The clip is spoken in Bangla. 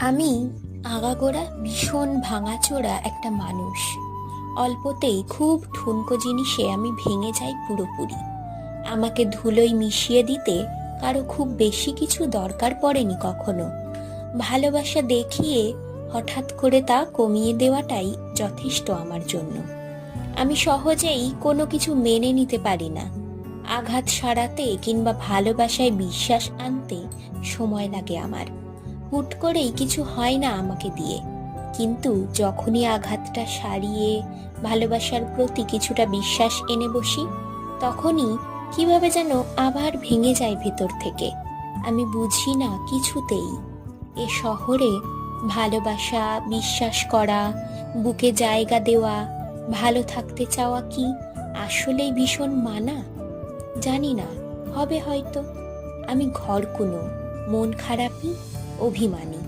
আমি আগাগোড়া ভীষণ ভাঙাচোরা একটা মানুষ। অল্পতেই খুব ঠুনকো জিনিসে আমি ভেঙে যাই পুরোপুরি। আমাকে ধুলোয় মিশিয়ে দিতে কারও খুব বেশি কিছু দরকার পড়েনি কখনো। ভালোবাসা দেখিয়ে হঠাৎ করে তা কমিয়ে দেওয়াটাই যথেষ্ট আমার জন্য। আমি সহজেই কোনো কিছু মেনে নিতে পারি না। আঘাত সারাতে কিংবা ভালোবাসায় বিশ্বাস আনতে সময় লাগে আমার। হুট করেই কিছু হয় না আমাকে দিয়ে। কিন্তু যখনই আঘাতটা সারিয়ে ভালোবাসার প্রতি কিছুটা বিশ্বাস এনে বসি, তখনই কীভাবে যেন আবার ভেঙে যায় ভেতর থেকে। আমি বুঝি না কিছুতেই। এ শহরে ভালোবাসা, বিশ্বাস করা, বুকে জায়গা দেওয়া, ভালো থাকতে চাওয়া কি আসলেই ভীষণ মানা? জানি না, হবে হয়তো। আমি ঘর কোনো, মন খারাপই? অভিমানী।